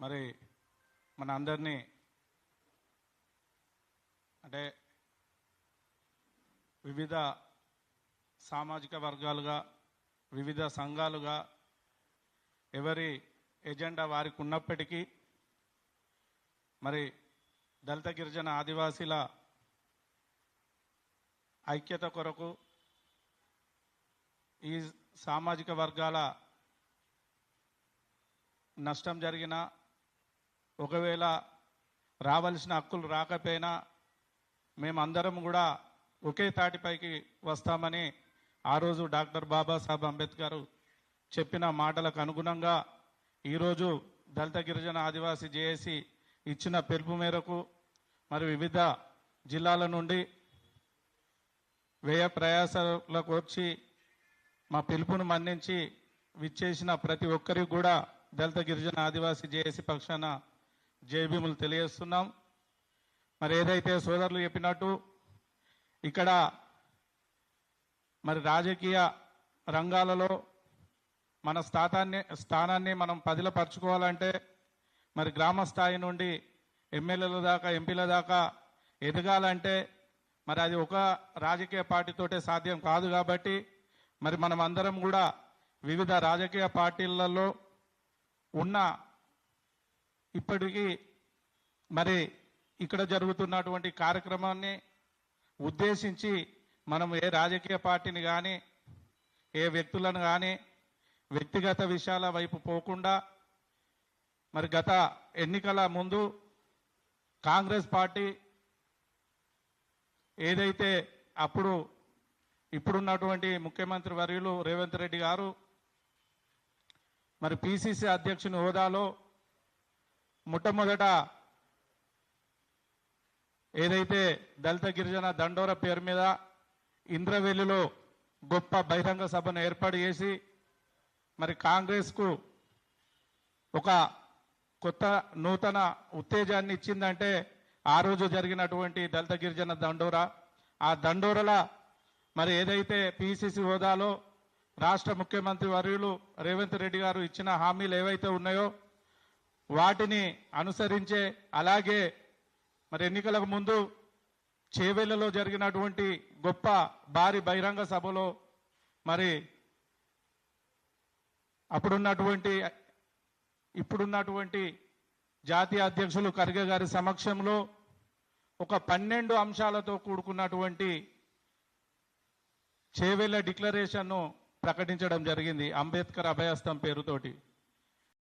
మరి మన అందరినీ అంటే వివిధ సామాజిక వర్గాలుగా వివిధ సంఘాలుగా ఎవరి ఎజెండా వారికి ఉన్నప్పటికీ మరి దళిత గిరిజన ఆదివాసీల ఐక్యత కొరకు ఈ సామాజిక వర్గాల నష్టం జరిగిన ఒకవేళ రావలసిన హక్కులు రాకపోయినా మేమందరం కూడా ఒకే తాటిపైకి వస్తామని ఆ రోజు డాక్టర్ బాబాసాహెబ్ అంబేద్కర్ చెప్పిన మాటలకు అనుగుణంగా ఈరోజు దళిత గిరిజన ఆదివాసీ జేఏసీ ఇచ్చిన పిలుపు మేరకు మరి వివిధ జిల్లాల నుండి వ్యయ ప్రయాసాలకు వచ్చి మా పిలుపును మన్నించి విచ్చేసిన ప్రతి ఒక్కరికి కూడా దళిత గిరిజన ఆదివాసీ జేఏసీ పక్షాన జేబీములు తెలియజేస్తున్నాం. మరి ఏదైతే సోదరులు చెప్పినట్టు ఇక్కడ మరి రాజకీయ రంగాలలో మన స్థానాన్ని స్థానాన్ని మనం పదిలపరచుకోవాలంటే మరి గ్రామ స్థాయి నుండి ఎమ్మెల్యేల దాకా ఎంపీల దాకా ఎదగాలంటే మరి అది ఒక రాజకీయ పార్టీతోటే సాధ్యం కాదు కాబట్టి మరి మనం అందరం కూడా వివిధ రాజకీయ పార్టీలలో ఉన్న ఇప్పటికీ మరి ఇక్కడ జరుగుతున్నటువంటి కార్యక్రమాన్ని ఉద్దేశించి మనం ఏ రాజకీయ పార్టీని కానీ ఏ వ్యక్తులను కానీ వ్యక్తిగత విషయాల వైపు పోకుండా మరి గత ఎన్నికల ముందు కాంగ్రెస్ పార్టీ ఏదైతే అప్పుడు ఇప్పుడున్నటువంటి ముఖ్యమంత్రి వర్యులు రేవంత్ రెడ్డి గారు మరి పిసిసి అధ్యక్షుని హోదాలో మొట్టమొదట ఏదైతే దళిత గిరిజన దండోర పేరు మీద ఇంద్రవెల్లిలో గొప్ప బహిరంగ సభను ఏర్పాటు చేసి మరి కాంగ్రెస్కు ఒక కొత్త నూతన ఉత్తేజాన్ని ఇచ్చిందంటే ఆ రోజు జరిగినటువంటి దళిత గిరిజన దండోరా. ఆ దండోరల మరి ఏదైతే పిసిసి హోదాలో రాష్ట్ర ముఖ్యమంత్రి వర్యులు రేవంత్ రెడ్డి గారు ఇచ్చిన హామీలు ఏవైతే ఉన్నాయో వాటిని అనుసరించే అలాగే మరి ఎన్నికలకు ముందు చేవెళ్ళలో జరిగినటువంటి గొప్ప భారీ బహిరంగ సభలో మరి అప్పుడున్నటువంటి ఇప్పుడున్నటువంటి జాతీయ అధ్యక్షులు ఖర్గే గారి సమక్షంలో ఒక పన్నెండు అంశాలతో కూడుకున్నటువంటి చేవెళ్ళ డిక్లరేషన్ను ప్రకటించడం జరిగింది అంబేద్కర్ అభయస్థం పేరుతోటి.